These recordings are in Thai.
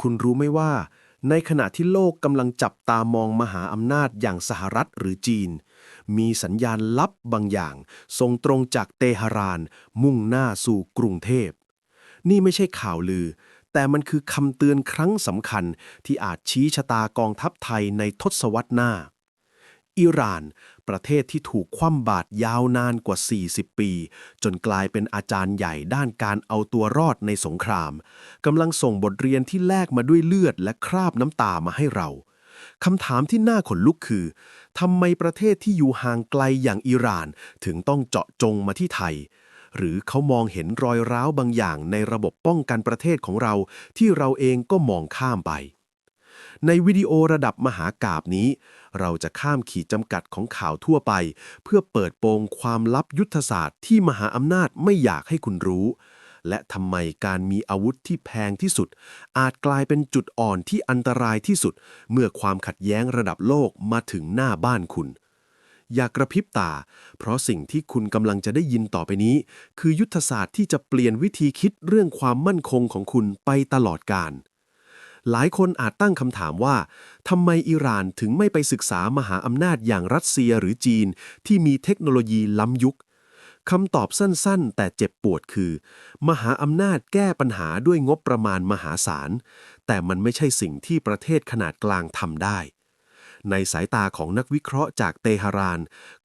คุณรู้ไหมว่า ในขณะที่โลกกำลังจับตามองมหาอำนาจอย่างสหรัฐหรือจีน มีสัญญาณลับบางอย่าง ส่งตรงจากเตหะราน มุ่งหน้าสู่กรุงเทพ นี่ไม่ใช่ข่าวลือ แต่มันคือคำเตือนครั้งสำคัญที่อาจชี้ชะตากองทัพไทยในทศวรรษหน้าอิหร่าน ประเทศที่ถูกคว่ำบาตรยาวนานกว่า 40 ปี จนกลายเป็นอาจารย์ใหญ่ด้านการเอาตัวรอดในสงครามกำลังส่งบทเรียนที่แลกมาด้วยเลือดและคราบน้ำตามาให้เราคำถามที่น่าขนลุกคือทำไมประเทศที่อยู่ห่างไกลอย่างอิหร่าน ถึงต้องเจาะจงมาที่ไทย หรือเขามองเห็นรอยร้าวบางอย่างในระบบป้องกันประเทศของเรา ที่เราเองก็มองข้ามไป ในวิดีโอระดับมหากาบนี้ เราจะข้ามขีดจำกัดของข่าวทั่วไป เพื่อเปิดโปงความลับยุทธศาสตร์ที่มหาอำนาจไม่อยากให้คุณรู้ และทำไมการมีอาวุธที่แพงที่สุด อาจกลายเป็นจุดอ่อนที่อันตรายที่สุด เมื่อความขัดแย้งระดับโลกมาถึงหน้าบ้านคุณอย่ากกระพริบตา เพราะสิ่งที่คุณกำลังจะได้ยินต่อไปนี้ คือยุทธศาสตร์ที่จะเปลี่ยนวิธีคิดเรื่องความมั่นคงของคุณไปตลอดกาล หลายคนอาจตั้งคำถามว่าทำไมอิหร่านถึงไม่ไปศึกษามหาอำนาจอย่างรัสเซียหรือจีน ที่มีเทคโนโลยีล้ำยุคคำตอบสั้นๆ แต่เจ็บปวดคือ มหาอำนาจแก้ปัญหาด้วยงบประมาณมหาศาล แต่มันไม่ใช่สิ่งที่ประเทศขนาดกลางทำได้ ในสายตาของนักวิเคราะห์จากเตหะราน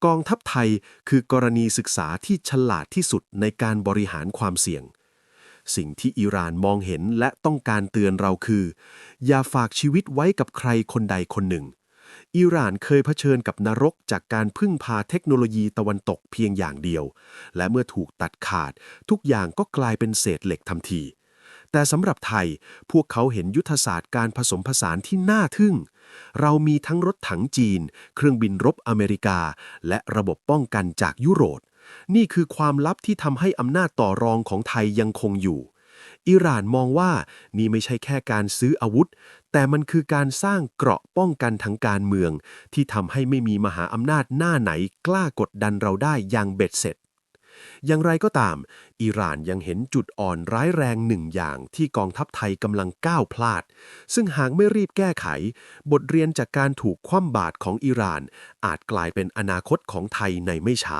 กองทัพไทยคือกรณีศึกษาที่ฉลาดที่สุดในการบริหารความเสี่ยง สิ่งที่อิหร่านมองเห็นและต้องการเตือนเราคือ อย่าฝากชีวิตไว้กับใครคนใดคนหนึ่ง อิหร่านเคยเผชิญกับนรกจากการพึ่งพาเทคโนโลยีตะวันตกเพียงอย่างเดียว และเมื่อถูกตัดขาด ทุกอย่างก็กลายเป็นเศษเหล็กทันทีแต่สำหรับไทยพวกเขาเห็นยุทธศาสตร์การผสมผสานที่น่าทึ่ง เรามีทั้งรถถังจีน เครื่องบินรบอเมริกา และระบบป้องกันจากยุโรป นี่คือความลับที่ทำให้อำนาจต่อรองของไทยยังคงอยู่ อิหร่านมองว่านี่ไม่ใช่แค่การซื้ออาวุธ แต่มันคือการสร้างเกราะป้องกันทางการเมือง ที่ทำให้ไม่มีมหาอำนาจหน้าไหนกล้ากดดันเราได้อย่างเบ็ดเสร็จอย่างไรก็ตาม อิหร่านยังเห็นจุดอ่อนร้ายแรงหนึ่งอย่างที่กองทัพไทยกำลังก้าวพลาด ซึ่งหากไม่รีบแก้ไข บทเรียนจากการถูกคว่ำบาตรของอิหร่าน อาจกลายเป็นอนาคตของไทยในไม่ช้า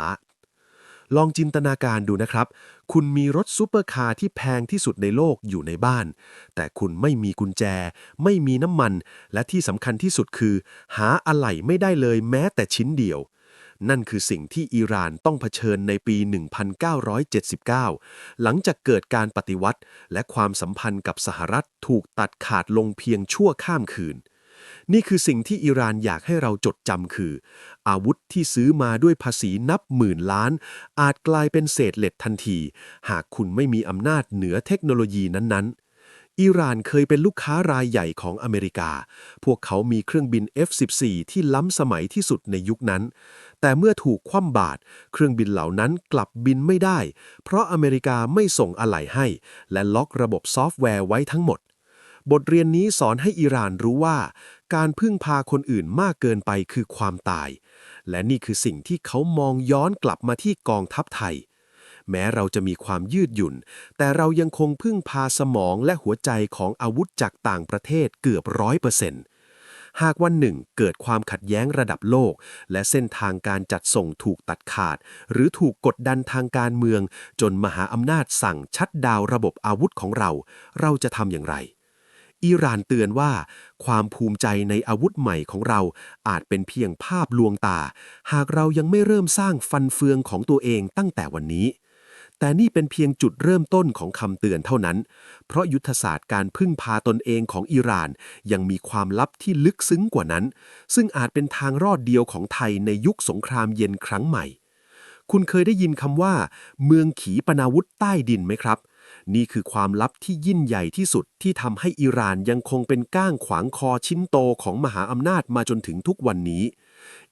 ลองจินตนาการดูนะครับ คุณมีรถซูเปอร์คาร์ที่แพงที่สุดในโลกอยู่ในบ้าน แต่คุณไม่มีกุญแจ ไม่มีน้ำมัน และที่สำคัญที่สุดคือ หาอะไหล่ไม่ได้เลยแม้แต่ชิ้นเดียว นั่นคือสิ่งที่อิหร่านต้องเผชิญในปี 1979 หลังจากเกิดการปฏิวัติ และความสัมพันธ์กับสหรัฐถูกตัดขาดลงเพียงชั่วข้ามคืน นี่คือสิ่งที่อิหร่านอยากให้เราจดจำคือ อาวุธที่ซื้อมาด้วยภาษีนับหมื่นล้าน อาจกลายเป็นเศษเหล็กทันที หากคุณไม่มีอำนาจเหนือเทคโนโลยีนั้นๆอิหร่านเคยเป็นลูกค้ารายใหญ่ของอเมริกา พวกเขามีเครื่องบิน F-14 ที่ล้ำสมัยที่สุดในยุคนั้น แต่เมื่อถูกคว่ำบาตร เครื่องบินเหล่านั้นกลับบินไม่ได้ เพราะอเมริกาไม่ส่งอะไหล่ให้ และล็อกระบบซอฟต์แวร์ไว้ทั้งหมด บทเรียนนี้สอนให้อิหร่านรู้ว่า การพึ่งพาคนอื่นมากเกินไปคือความตาย และนี่คือสิ่งที่เขามองย้อนกลับมาที่กองทัพไทย แม้เราจะมีความยืดหยุ่น แต่เรายังคงพึ่งพาสมองและหัวใจของอาวุธจากต่างประเทศเกือบร้อยเปอร์เซ็นต์หากวันหนึ่งเกิดความขัดแย้งระดับโลก และเส้นทางการจัดส่งถูกตัดขาด หรือถูกกดดันทางการเมือง จนมหาอำนาจสั่งชัดดาวระบบอาวุธของเรา เราจะทำอย่างไร อิหร่านเตือนว่า ความภูมิใจในอาวุธใหม่ของเราอาจเป็นเพียงภาพลวงตา หากเรายังไม่เริ่มสร้างฟันเฟืองของตัวเองตั้งแต่วันนี้ แต่นี่เป็นเพียงจุดเริ่มต้นของคำเตือนเท่านั้น เพราะยุทธศาสตร์การพึ่งพาตนเองของอิหร่านยังมีความลับที่ลึกซึ้งกว่านั้น ซึ่งอาจเป็นทางรอดเดียวของไทยในยุคสงครามเย็นครั้งใหม่คุณเคยได้ยินคำว่า เมืองขีปนาวุธใต้ดินไหมครับ นี่คือความลับที่ยิ่งใหญ่ที่สุดที่ทำให้อิหร่านยังคงเป็นก้างขวางคอชิ้นโตของมหาอำนาจมาจนถึงทุกวันนี้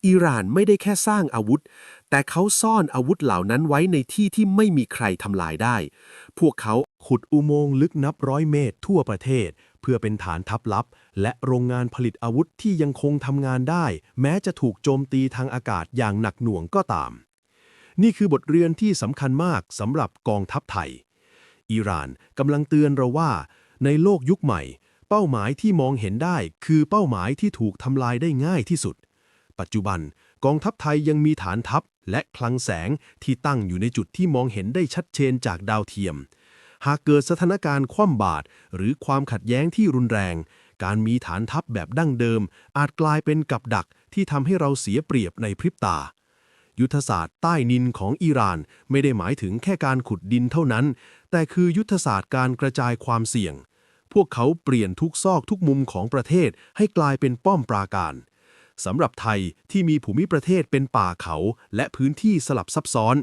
อิหร่านไม่ได้แค่สร้างอาวุธ แต่เขาซ่อนอาวุธเหล่านั้นไว้ในที่ที่ไม่มีใครทำลายได้ พวกเขาขุดอุโมงค์ลึกนับร้อยเมตรทั่วประเทศ เพื่อเป็นฐานทัพลับ และโรงงานผลิตอาวุธที่ยังคงทำงานได้ แม้จะถูกโจมตีทางอากาศอย่างหนักหน่วงก็ตาม นี่คือบทเรียนที่สำคัญมากสำหรับกองทัพไทย อิหร่านกำลังเตือนเราว่า ในโลกยุคใหม่ เป้าหมายที่มองเห็นได้ คือเป้าหมายที่ถูกทำลายได้ง่ายที่สุด ปัจจุบันกองทัพไทยยังมีฐานทัพและคลังแสงที่ตั้งอยู่ในจุดที่มองเห็นได้ชัดเจนจากดาวเทียม หากเกิดสถานการณ์คว่ำบาตรหรือความขัดแย้งที่รุนแรง การมีฐานทัพแบบดั้งเดิม อาจกลายเป็นกับดักที่ทำให้เราเสียเปรียบในพริบตา ยุทธศาสตร์ใต้นินของอิหร่าน ไม่ได้หมายถึงแค่การขุดดินเท่านั้น แต่คือยุทธศาสตร์การกระจายความเสี่ยง พวกเขาเปลี่ยนทุกซอกทุกมุมของประเทศให้กลายเป็นป้อมปราการสำหรับไทยที่มีภูมิประเทศเป็นป่าเขา และพื้นที่สลับซับซ้อน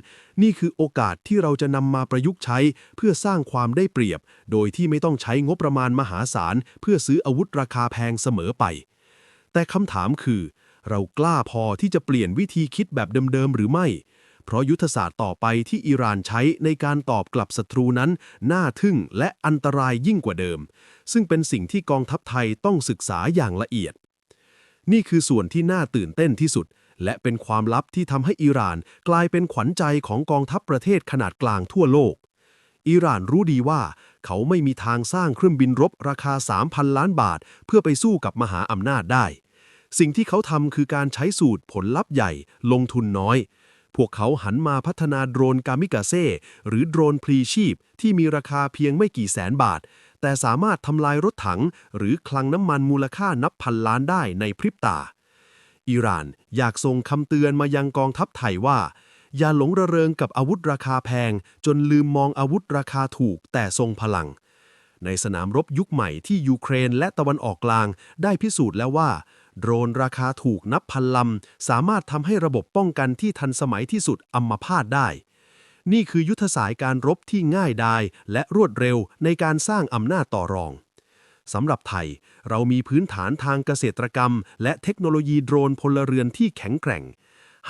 นี่คือโอกาสที่เราจะนำมาประยุกต์ใช้ เพื่อสร้างความได้เปรียบ โดยที่ไม่ต้องใช้งบประมาณมหาศาล เพื่อซื้ออาวุธราคาแพงเสมอไป แต่คำถามคือ เรากล้าพอที่จะเปลี่ยนวิธีคิดแบบเดิมๆหรือไม่ เพราะยุทธศาสตร์ต่อไปที่อิหร่านใช้ในการตอบกลับศัตรูนั้น น่าทึ่งและอันตรายยิ่งกว่าเดิม ซึ่งเป็นสิ่งที่กองทัพไทยต้องศึกษาอย่างละเอียด นี่คือส่วนที่น่าตื่นเต้นที่สุด และเป็นความลับที่ทำให้อิหร่านกลายเป็นขวัญใจของกองทัพประเทศขนาดกลางทั่วโลกอิหร่านรู้ดีว่าเขาไม่มีทางสร้างเครื่องบินรบราคา 3,000 ล้านบาท เพื่อไปสู้กับมหาอำนาจได้ สิ่งที่เขาทำคือการใช้สูตรผลลัพธ์ใหญ่ ลงทุนน้อย พวกเขาหันมาพัฒนาโดรนกามิกาเซ่หรือโดรนพลีชีพ ที่มีราคาเพียงไม่กี่แสนบาท แต่สามารถทำลายรถถัง หรือคลังน้ำมันมูลค่านับพันล้านได้ในพริบตา อิหร่านอยากส่งคำเตือนมายังกองทัพไทยว่า อย่าหลงระเริงกับอาวุธราคาแพง จนลืมมองอาวุธราคาถูก แต่ทรงพลังในสนามรบยุคใหม่ที่ยูเครนและตะวันออกกลางได้พิสูจน์แล้วว่า โดรนราคาถูกนับพันลำ สามารถทำให้ระบบป้องกันที่ทันสมัยที่สุดอัมพาตได้ นี่คือยุทธศาสตร์การรบที่ง่ายดายและรวดเร็วในการสร้างอำนาจต่อรองสำหรับไทย เรามีพื้นฐานทางเกษตรกรรม และเทคโนโลยีโดรนพลเรือนที่แข็งแกร่ง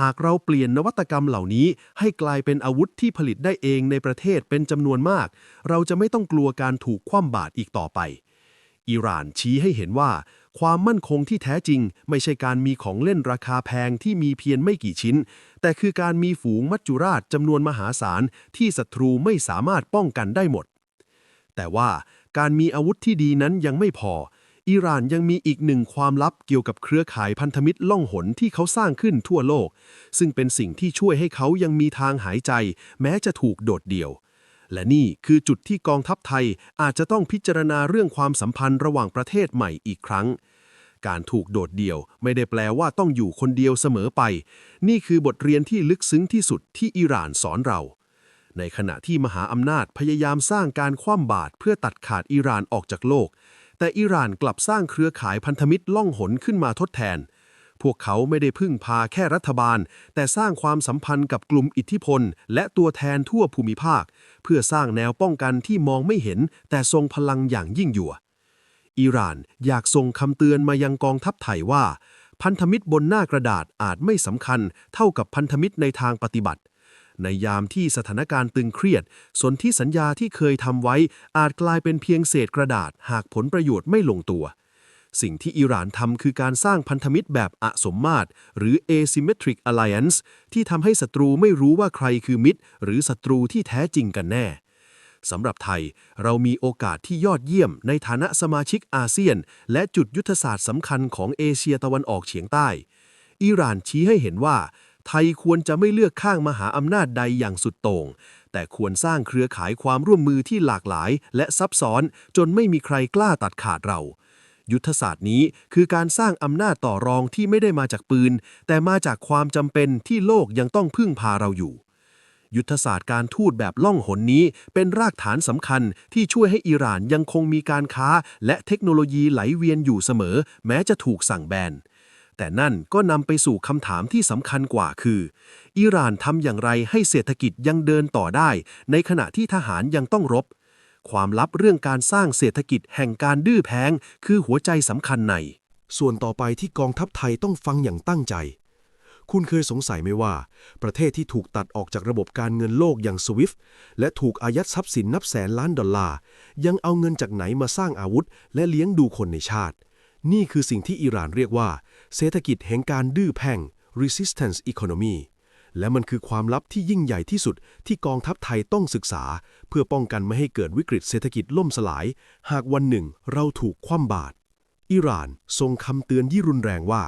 หากเราเปลี่ยนนวัตกรรมเหล่านี้ ให้กลายเป็นอาวุธที่ผลิตได้เองในประเทศเป็นจำนวนมาก เราจะไม่ต้องกลัวการถูกคว่ำบาตรอีกต่อไป อิหร่านชี้ให้เห็นว่า ความมั่นคงที่แท้จริง ไม่ใช่การมีของเล่นราคาแพงที่มีเพียงไม่กี่ชิ้น แต่คือการมีฝูงมัจจุราชจำนวนมหาศาลที่ศัตรูไม่สามารถป้องกันได้หมด แต่ว่าการมีอาวุธที่ดีนั้นยังไม่พอ อิหร่านยังมีอีกหนึ่งความลับเกี่ยวกับเครือข่ายพันธมิตรล่องหนที่เขาสร้างขึ้นทั่วโลก ซึ่งเป็นสิ่งที่ช่วยให้เขายังมีทางหายใจ แม้จะถูกโดดเดี่ยว และนี่คือจุดที่กองทัพไทยอาจจะต้องพิจารณาเรื่องความสัมพันธ์ระหว่างประเทศใหม่อีกครั้ง การถูกโดดเดี่ยวไม่ได้แปลว่าต้องอยู่คนเดียวเสมอไป นี่คือบทเรียนที่ลึกซึ้งที่สุดที่อิหร่านสอนเรา ในขณะที่มหาอำนาจพยายามสร้างการคว่ำบาตรเพื่อตัดขาดอิหร่านออกจากโลก แต่อิหร่านกลับสร้างเครือข่ายพันธมิตรล่องหนขึ้นมาทดแทน พวกเขาไม่ได้พึ่งพาแค่รัฐบาล แต่สร้างความสัมพันธ์กับกลุ่มอิทธิพล และตัวแทนทั่วภูมิภาค เพื่อสร้างแนวป้องกันที่มองไม่เห็น แต่ทรงพลังอย่างยิ่งยวดอิหร่านอยากส่งคำเตือนมายังกองทัพไทยว่า พันธมิตรบนหน้ากระดาษอาจไม่สำคัญเท่ากับพันธมิตรในทางปฏิบัติ ในยามที่สถานการณ์ตึงเครียด สนธิสัญญาที่เคยทำไว้อาจกลายเป็นเพียงเศษกระดาษหากผลประโยชน์ไม่ลงตัว สิ่งที่อิหร่านทำคือการสร้างพันธมิตรแบบอสมมาตร หรือ asymmetric alliance ที่ทำให้ศัตรูไม่รู้ว่าใครคือมิตร หรือศัตรูที่แท้จริงกันแน่สำหรับไทย เรามีโอกาสที่ยอดเยี่ยมในฐานะสมาชิกอาเซียน และจุดยุทธศาสตร์สำคัญของเอเชียตะวันออกเฉียงใต้ อิหร่านชี้ให้เห็นว่า ไทยควรจะไม่เลือกข้างมหาอำนาจใดอย่างสุดโต่ง แต่ควรสร้างเครือข่ายความร่วมมือที่หลากหลาย และซับซ้อนจนไม่มีใครกล้าตัดขาดเรา ยุทธศาสตร์นี้คือการสร้างอำนาจต่อรองที่ไม่ได้มาจากปืน แต่มาจากความจำเป็นที่โลกยังต้องพึ่งพาเราอยู่ ยุทธศาสตร์การทูตแบบล่องหนนี้เป็นรากฐานสำคัญที่ช่วยให้อิหร่านยังคงมีการค้า และเทคโนโลยีไหลเวียนอยู่เสมอ แม้จะถูกสั่งแบนแต่นั่นก็นำไปสู่คำถามที่สำคัญกว่าคือ อิหร่านทำอย่างไรให้เศรษฐกิจยังเดินต่อได้ ในขณะที่ทหารยังต้องรบ ความลับเรื่องการสร้างเศรษฐกิจแห่งการดื้อแพงคือหัวใจสำคัญใน ส่วนต่อไปที่กองทัพไทยต้องฟังอย่างตั้งใจ คุณเคยสงสัยไหมว่า ประเทศที่ถูกตัดออกจากระบบการเงินโลกอย่างสวิฟและถูกอายัดทรัพย์สินนับแสนล้านดอลลาร์ยังเอาเงินจากไหนมาสร้างอาวุธ และเลี้ยงดูคนในชาติ นี่คือสิ่งที่อิหร่านเรียกว่า เศรษฐกิจแห่งการดื้อแพง resistance economy และมันคือความลับที่ยิ่งใหญ่ที่สุดที่กองทัพไทยต้องศึกษา เพื่อป้องกันไม่ให้เกิดวิกฤตเศรษฐกิจล่มสลาย หากวันหนึ่งเราถูกคว่ำบาตรอิหร่านทรงคำเตือนยี่รุนแรงว่า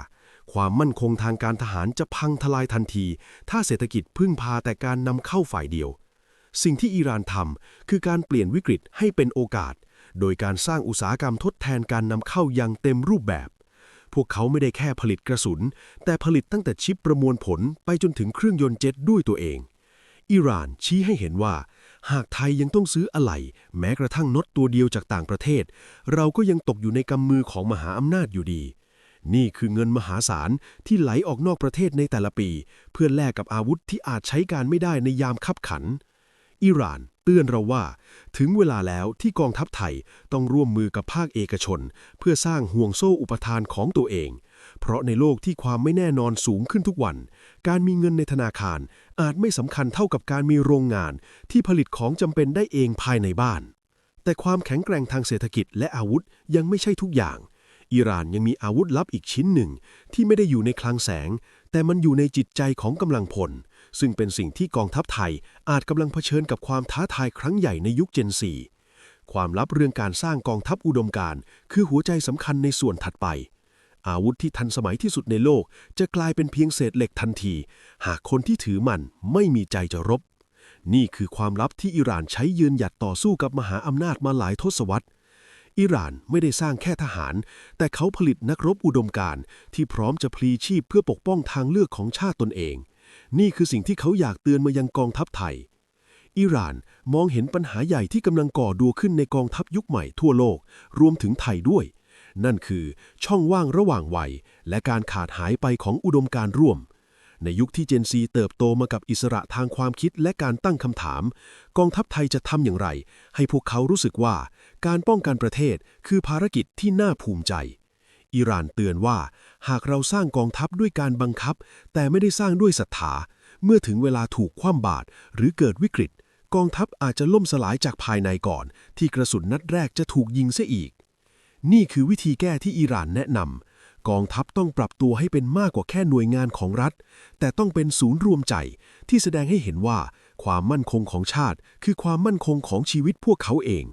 ความมั่นคงทางการทหารจะพังทลายทันที ถ้าเศรษฐกิจพึ่งพาแต่การนำเข้าฝ่ายเดียว สิ่งที่อิหร่านทำคือการเปลี่ยนวิกฤตให้เป็นโอกาส โดยการสร้างอุตสาหกรรมทดแทนการนำเข้าอย่างเต็มรูปแบบ พวกเขาไม่ได้แค่ผลิตกระสุน แต่ผลิตตั้งแต่ชิปประมวลผลไปจนถึงเครื่องยนต์เจ็ตด้วยตัวเอง อิหร่านชี้ให้เห็นว่า หากไทยยังต้องซื้ออะไหล่แม้กระทั่งน็อตตัวเดียวจากต่างประเทศ เราก็ยังตกอยู่ในกำมือของมหาอำนาจอยู่ดี นี่คือเงินมหาศาลที่ไหลออกนอกประเทศในแต่ละปี เพื่อแลกกับอาวุธที่อาจใช้การไม่ได้ในยามคับขัน อิหร่าน เตือนเราว่า ถึงเวลาแล้วที่กองทัพไทยต้องร่วมมือกับภาคเอกชน เพื่อสร้างห่วงโซ่อุปทานของตัวเอง เพราะในโลกที่ความไม่แน่นอนสูงขึ้นทุกวัน การมีเงินในธนาคารอาจไม่สำคัญเท่ากับการมีโรงงาน ที่ผลิตของจำเป็นได้เองภายในบ้าน แต่ความแข็งแกร่งทางเศรษฐกิจและอาวุธยังไม่ใช่ทุกอย่างอิหร่านยังมีอาวุธลับอีกชิ้นหนึ่ง ที่ไม่ได้อยู่ในคลังแสง แต่มันอยู่ในจิตใจของกำลังพล ซึ่งเป็นสิ่งที่กองทัพไทยอาจกำลังเผชิญกับความท้าทายครั้งใหญ่ในยุคเจนซีความลับเรื่องการสร้างกองทัพอุดมการคือหัวใจสำคัญในส่วนถัดไป อาวุธที่ทันสมัยที่สุดในโลก จะกลายเป็นเพียงเศษเหล็กทันที หากคนที่ถือมันไม่มีใจจะรบ นี่คือความลับที่อิหร่านใช้ยืนหยัดต่อสู้กับมหาอำนาจมาหลายทศวรรษอิหร่านไม่ได้สร้างแค่ทหาร แต่เขาผลิตนักรบอุดมการที่พร้อมจะพลีชีพเพื่อปกป้องทางเลือกของชาติตนเอง นี่คือสิ่งที่เขาอยากเตือนมายังกองทัพไทย อิหร่านมองเห็นปัญหาใหญ่ที่กำลังก่อดัวขึ้นในกองทัพยุคใหม่ทั่วโลก รวมถึงไทยด้วย นั่นคือช่องว่างระหว่างวัย และการขาดหายไปของอุดมการร่วม ในยุคที่เจนซีเติบโตมากับอิสระทางความคิดและการตั้งคำถาม กองทัพไทยจะทำอย่างไร ให้พวกเขารู้สึกว่า การป้องกันประเทศคือภารกิจที่น่าภูมิใจ อิหร่านเตือนว่า หากเราสร้างกองทัพด้วยการบังคับ แต่ไม่ได้สร้างด้วยศรัทธา เมื่อถึงเวลาถูกคว่ำบาตรหรือเกิดวิกฤต กองทัพอาจจะล่มสลายจากภายในก่อน ที่กระสุนนัดแรกจะถูกยิงเสียอีก นี่คือวิธีแก้ที่อิหร่านแนะนำกองทัพต้องปรับตัวให้เป็นมากกว่าแค่หน่วยงานของรัฐ แต่ต้องเป็นศูนย์รวมใจที่แสดงให้เห็นว่า ความมั่นคงของชาติ คือความมั่นคงของชีวิตพวกเขาเอง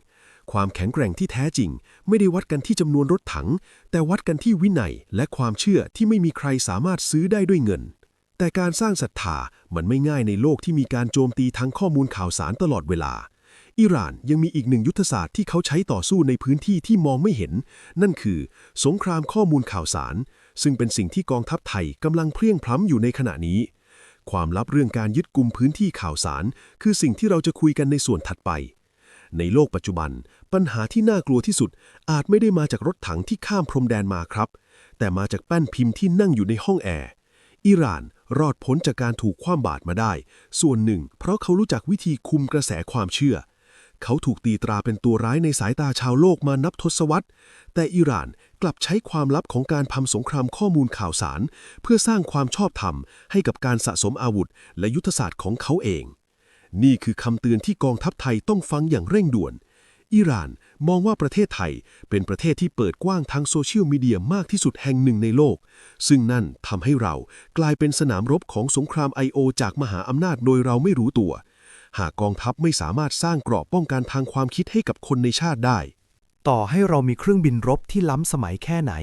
ความแข็งแกร่งที่แท้จริง ไม่ได้วัดกันที่จำนวนรถถัง แต่วัดกันที่วินัยและความเชื่อที่ไม่มีใครสามารถซื้อได้ด้วยเงิน แต่การสร้างศรัทธามันไม่ง่ายในโลกที่มีการโจมตีทั้งข้อมูลข่าวสารตลอดเวลา อิหร่านยังมีอีกหนึ่งยุทธศาสตร์ที่เขาใช้ต่อสู้ในพื้นที่ที่มองไม่เห็น นั่นคือ สงครามข้อมูลข่าวสาร ซึ่งเป็นสิ่งที่กองทัพไทยกำลังเพลียงพล้ำอยู่ในขณะนี้ความลับเรื่องการยึดกุมพื้นที่ข่าวสาร คือสิ่งที่เราจะคุยกันในส่วนถัดไป ในโลกปัจจุบัน ปัญหาที่น่ากลัวที่สุดอาจไม่ได้มาจากรถถังที่ข้ามพรมแดนมาครับ แต่มาจากแป้นพิมพ์ที่นั่งอยู่ในห้องแอร์อิหร่านรอดพ้นจากการถูกคว่ำบาตรมาได้ ส่วนหนึ่ง เพราะเขารู้จักวิธีคุมกระแสความเชื่อ เขาถูกตีตราเป็นตัวร้ายในสายตาชาวโลกมานับทศวรรษ แต่อิหร่านกลับใช้ความลับของการพำสงครามข้อมูลข่าวสาร เพื่อสร้างความชอบธรรมให้กับการสะสมอาวุธ และยุทธศาสตร์ของเขาเอง นี่คือคำเตือนที่กองทัพไทยต้องฟังอย่างเร่งด่วน อิหร่านมองว่าประเทศไทยเป็นประเทศที่เปิดกว้างทางโซเชียลมีเดียมากที่สุดแห่งหนึ่งในโลก ซึ่งนั่นทำให้เรากลายเป็นสนามรบของสงคราม I.O. จากมหาอำนาจโดยเราไม่รู้ตัว หากกองทัพไม่สามารถสร้างกราะป้องกันทางความคิดให้กับคนในชาติได้ ต่อให้เรามีเครื่องบินรบที่ล้ำสมัยแค่ไหน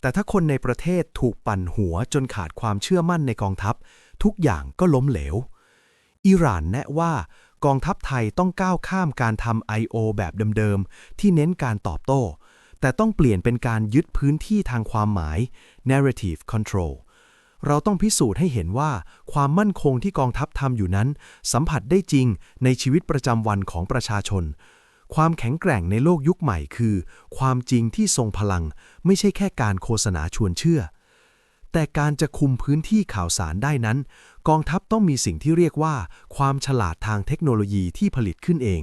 แต่ถ้าคนในประเทศถูกปั่นหัวจนขาดความเชื่อมั่นในกองทัพ ทุกอย่างก็ล้มเหลว อิหร่านแนะว่ากองทัพไทยต้องก้าวข้ามการทำ I.O. แบบเดิมๆ ที่เน้นการตอบโต้ แต่ต้องเปลี่ยนเป็นการยึดพื้นที่ทางความหมาย narrative control เราต้องพิสูจน์ให้เห็นว่า ความมั่นคงที่กองทัพทำอยู่นั้น สัมผัสได้จริงในชีวิตประจำวันของประชาชน ความแข็งแกร่งในโลกยุคใหม่คือ ความจริงที่ทรงพลัง ไม่ใช่แค่การโฆษณาชวนเชื่อ แต่การจะคุมพื้นที่ข่าวสารได้นั้น กองทัพต้องมีสิ่งที่เรียกว่า ความฉลาดทางเทคโนโลยีที่ผลิตขึ้นเอง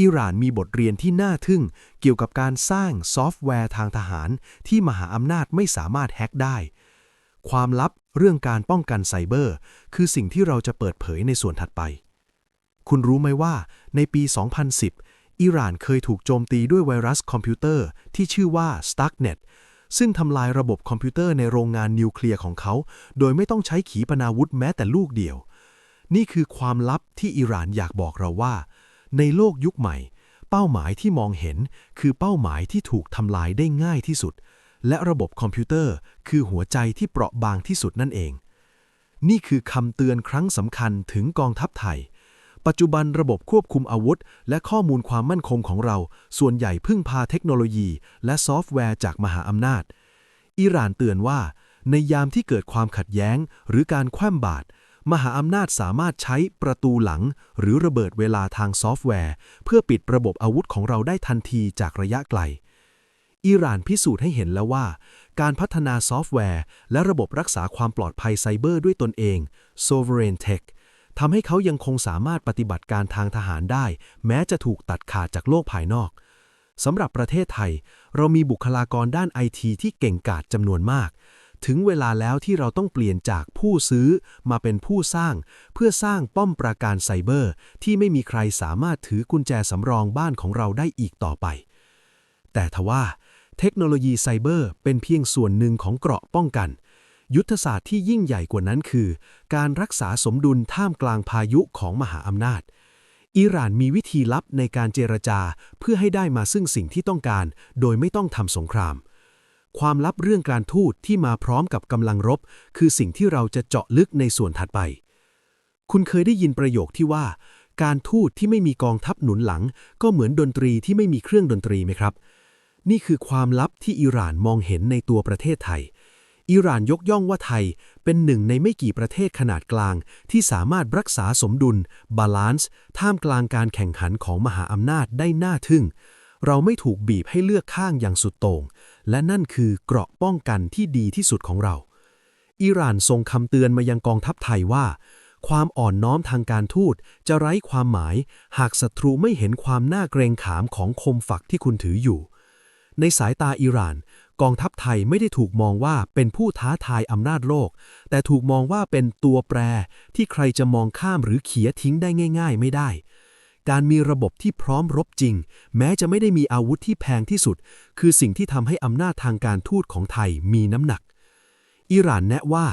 อิหร่านมีบทเรียนที่น่าทึ่งเกี่ยวกับการสร้างซอฟต์แวร์ทางทหาร ที่มหาอำนาจไม่สามารถแฮ็กได้ ความลับเรื่องการป้องกันไซเบอร์ คือสิ่งที่เราจะเปิดเผยในส่วนถัดไป คุณรู้ไหมว่า ในปี 2010 อิหร่านเคยถูกโจมตีด้วยไวรัสคอมพิวเตอร์ที่ชื่อว่า Stuxnet ซึ่งทำลายระบบคอมพิวเตอร์ในโรงงานนิวเคลียร์ของเขา โดยไม่ต้องใช้ขีปนาวุธแม้แต่ลูกเดียว นี่คือความลับที่อิหร่านอยากบอกเราว่า ในโลกยุคใหม่ เป้าหมายที่มองเห็นคือเป้าหมายที่ถูกทำลายได้ง่ายที่สุด และระบบคอมพิวเตอร์ คือหัวใจที่เปราะบางที่สุดนั่นเอง นี่คือคำเตือนครั้งสำคัญถึงกองทัพไทย ปัจจุบันระบบควบคุมอาวุธ และข้อมูลความมั่นคงของเรา ส่วนใหญ่พึ่งพาเทคโนโลยี และซอฟต์แวร์จากมหาอำนาจ อิหร่านเตือนว่า ในยามที่เกิดความขัดแย้ง หรือการคว่ำบาตรมหาอำนาจสามารถใช้ประตูหลัง หรือระเบิดเวลาทางซอฟต์แวร์ เพื่อปิดระบบอาวุธของเราได้ทันทีจากระยะไกล อิหร่านพิสูจน์ให้เห็นแล้วว่า การพัฒนาซอฟต์แวร์ และระบบรักษาความปลอดภัยไซเบอร์ด้วยตนเอง Sovereign Tech ทำให้เขายังคงสามารถปฏิบัติการทางทหารได้ แม้จะถูกตัดขาดจากโลกภายนอกสำหรับประเทศไทย เรามีบุคลากรด้านไอทีที่เก่งกาจจำนวนมาก ถึงเวลาแล้วที่เราต้องเปลี่ยนจากผู้ซื้อมาเป็นผู้สร้าง เพื่อสร้างป้อมปราการไซเบอร์ ที่ไม่มีใครสามารถถือกุญแจสำรองบ้านของเราได้อีกต่อไป แต่ทว่า เทคโนโลยีไซเบอร์เป็นเพียงส่วนหนึ่งของเกราะป้องกัน ยุทธศาสตร์ที่ยิ่งใหญ่กว่านั้นคือ การรักษาสมดุลท่ามกลางพายุของมหาอำนาจ อิหร่านมีวิธีลับในการเจรจาเพื่อให้ได้มาซึ่งสิ่งที่ต้องการ โดยไม่ต้องทำสงคราม ความลับเรื่องการทูตที่มาพร้อมกับกำลังรบ คือสิ่งที่เราจะเจาะลึกในส่วนถัดไป คุณเคยได้ยินประโยคที่ว่า การทูตที่ไม่มีกองทัพหนุนหลัง ก็เหมือนดนตรีที่ไม่มีเครื่องดนตรีไหมครับ นี่คือความลับที่อิหร่านมองเห็นในตัวประเทศไทย อิหร่านยกย่องว่าไทยเป็นหนึ่งในไม่กี่ประเทศขนาดกลาง ที่สามารถรักษาสมดุล บาลานซ์ ท่ามกลางการแข่งขันของมหาอำนาจได้น่าทึ่ง เราไม่ถูกบีบให้เลือกข้างอย่างสุดโต่ง และนั่นคือเกราะป้องกันที่ดีที่สุดของเรา อิหร่านส่งคำเตือนมายังกองทัพไทยว่า ความอ่อนน้อมทางการทูตจะไร้ความหมาย หากศัตรูไม่เห็นความน่าเกรงขามของคมฝักที่คุณถืออยู่ ในสายตาอิหร่าน กองทัพไทยไม่ได้ถูกมองว่าเป็นผู้ท้าทายอำนาจโลก แต่ถูกมองว่าเป็นตัวแปรที่ใครจะมองข้ามหรือเขียทิ้งได้ง่าย ๆ ไม่ได้ การมีระบบที่พร้อมรบจริง แม้จะไม่ได้มีอาวุธที่แพงที่สุด คือสิ่งที่ทำให้อำนาจทางการทูตของไทยมีน้ำหนัก อิหร่านแนะว่า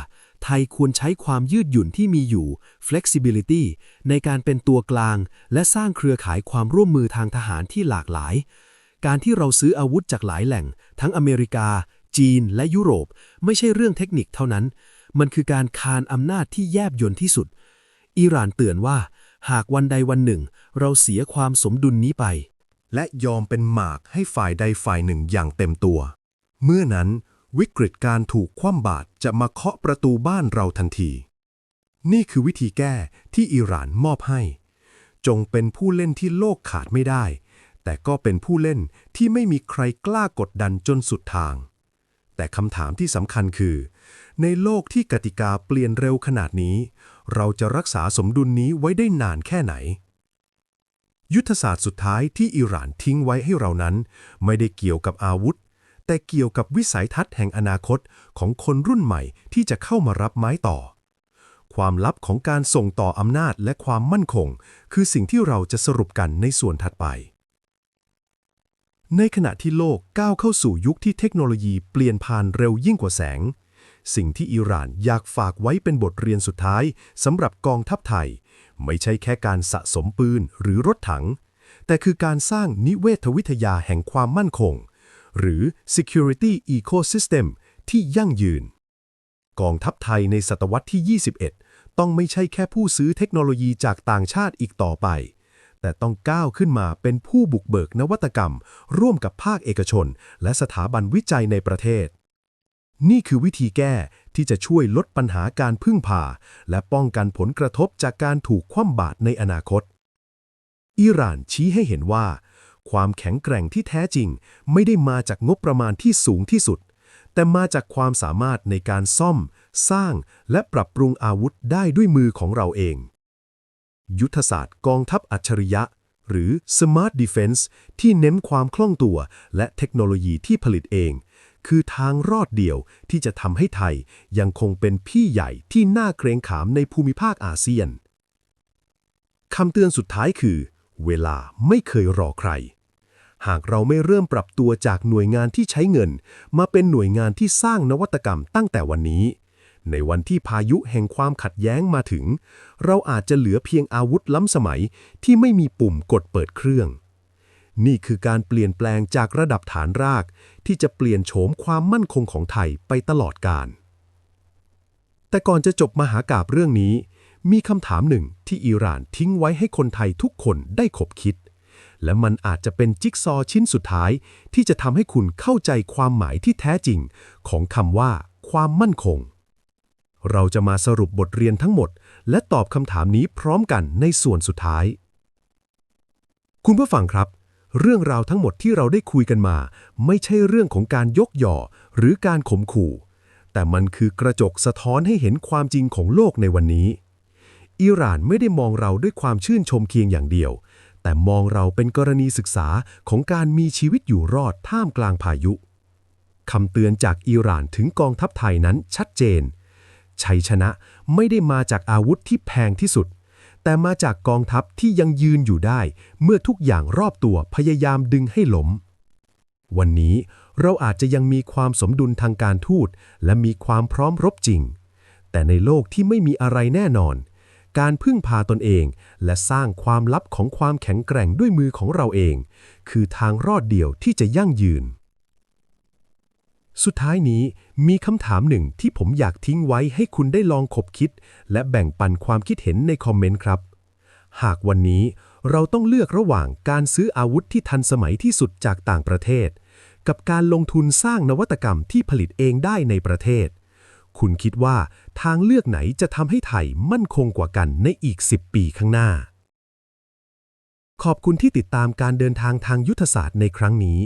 ไทยควรใช้ความยืดหยุ่นที่มีอยู่ flexibility ในการเป็นตัวกลาง และสร้างเครือข่ายความร่วมมือทางทหารที่หลากหลาย การที่เราซื้ออาวุธจากหลายแหล่ง ทั้งอเมริกา จีน และยุโรป ไม่ใช่เรื่องเทคนิคเท่านั้น มันคือการคานอำนาจที่แยบยลที่สุด อิหร่านเตือนว่า หากวันใดวันหนึ่ง เราเสียความสมดุลนี้ไป และยอมเป็นหมากให้ฝ่ายใดฝ่ายหนึ่งอย่างเต็มตัว เมื่อนั้นวิกฤตการถูกคว่ำบาตรจะมาเคาะประตูบ้านเราทันที นี่คือวิธีแก้ที่อิหร่านมอบให้ จงเป็นผู้เล่นที่โลกขาดไม่ได้ แต่ก็เป็นผู้เล่นที่ไม่มีใครกล้ากดดันจนสุดทาง แต่คำถามที่สำคัญคือ ในโลกที่กติกาเปลี่ยนเร็วขนาดนี้ เราจะรักษาสมดุลนี้ไว้ได้นานแค่ไหน ยุทธศาสตร์สุดท้ายที่อิหร่านทิ้งไว้ให้เรานั้น ไม่ได้เกี่ยวกับอาวุธ แต่เกี่ยวกับวิสัยทัศน์แห่งอนาคตของคนรุ่นใหม่ที่จะเข้ามารับไม้ต่อความลับของการส่งต่ออำนาจและความมั่นคง คือสิ่งที่เราจะสรุปกันในส่วนถัดไป ในขณะที่โลกก้าวเข้าสู่ยุคที่เทคโนโลยีเปลี่ยนผ่านเร็วยิ่งกว่าแสง สิ่งที่อิหร่านอยากฝากไว้เป็นบทเรียนสุดท้ายสำหรับกองทัพไทย ไม่ใช่แค่การสะสมปืนหรือรถถัง แต่คือการสร้างนิเวศวิทยาแห่งความมั่นคง หรือ security ecosystem ที่ยั่งยืน กองทัพไทยในศตวรรษที่ 21 ต้องไม่ใช่แค่ผู้ซื้อเทคโนโลยีจากต่างชาติอีกต่อไป แต่ต้องก้าวขึ้นมาเป็นผู้บุกเบิกนวัตกรรม ร่วมกับภาคเอกชน และสถาบันวิจัยในประเทศ นี่คือวิธีแก้ที่จะช่วยลดปัญหาการพึ่งพา และป้องกันผลกระทบจากการถูกคว่ำบาตรในอนาคต อิหร่านชี้ให้เห็นว่า ความแข็งแกร่งที่แท้จริง ไม่ได้มาจากงบประมาณที่สูงที่สุด แต่มาจากความสามารถในการซ่อม สร้าง และปรับปรุงอาวุธได้ด้วยมือของเราเอง ยุทธศาสตร์กองทัพอัจฉริยะ หรือ Smart Defense ที่เน้นความคล่องตัว และเทคโนโลยีที่ผลิตเอง คือทางรอดเดียวที่จะทำให้ไทยยังคงเป็นพี่ใหญ่ที่น่าเกรงขามในภูมิภาคอาเซียนคำเตือนสุดท้ายคือ เวลาไม่เคยรอใคร หากเราไม่เริ่มปรับตัวจากหน่วยงานที่ใช้เงิน มาเป็นหน่วยงานที่สร้างนวัตกรรมตั้งแต่วันนี้ ในวันที่พายุแห่งความขัดแย้งมาถึง เราอาจจะเหลือเพียงอาวุธล้ำสมัยที่ไม่มีปุ่มกดเปิดเครื่อง นี่คือการเปลี่ยนแปลงจากระดับฐานราก ที่จะเปลี่ยนโฉมความมั่นคงของไทยไปตลอดกาลแต่ก่อนจะจบมหากาบเรื่องนี้ มีคำถามหนึ่งที่อิหร่านทิ้งไว้ให้คนไทยทุกคนได้ขบคิด และมันอาจจะเป็นจิ๊กซอว์ชิ้นสุดท้าย ที่จะทำให้คุณเข้าใจความหมายที่แท้จริง ของคำว่า ความมั่นคง เราจะมาสรุปบทเรียนทั้งหมด และตอบคำถามนี้พร้อมกันในส่วนสุดท้าย คุณผู้ฟังครับ เรื่องราวทั้งหมดที่เราได้คุยกันมา ไม่ใช่เรื่องของการยกย่อหรือการข่มขู่ แต่มันคือกระจกสะท้อนให้เห็นความจริงของโลกในวันนี้ อิหร่านไม่ได้มองเราด้วยความชื่นชมเคียงอย่างเดียว แต่มองเราเป็นกรณีศึกษาของการมีชีวิตอยู่รอดท่ามกลางพายุคำเตือนจากอิหร่านถึงกองทัพไทยนั้นชัดเจน ชัยชนะไม่ได้มาจากอาวุธที่แพงที่สุด แต่มาจากกองทัพที่ยังยืนอยู่ได้ เมื่อทุกอย่างรอบตัวพยายามดึงให้ล้มวันนี้เราอาจจะยังมีความสมดุลทางการทูต และมีความพร้อมรบจริง แต่ในโลกที่ไม่มีอะไรแน่นอน การพึ่งพาตนเอง และสร้างความลับของความแข็งแกร่งด้วยมือของเราเอง คือทางรอดเดียวที่จะยั่งยืน สุดท้ายนี้มีคำถามหนึ่งที่ผมอยากทิ้งไว้ให้คุณได้ลองคบคิด และแบ่งปันความคิดเห็นในคอมเมนต์ครับ หากวันนี้เราต้องเลือกระหว่างการซื้ออาวุธที่ทันสมัยที่สุดจากต่างประเทศ กับการลงทุนสร้างนวัตกรรมที่ผลิตเองได้ในประเทศ คุณคิดว่าทางเลือกไหนจะทำให้ไทยมั่นคงกว่ากันในอีก 10 ปีข้างหน้า ขอบคุณที่ติดตามการเดินทางทางยุทธศาสตร์ในครั้งนี้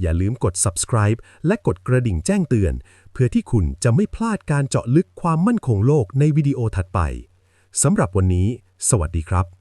อย่าลืมกด subscribe และกดกระดิ่งแจ้งเตือน เพื่อที่คุณจะไม่พลาดการเจาะลึกความมั่นคงโลกในวิดีโอถัดไปสำหรับวันนี้ สวัสดีครับ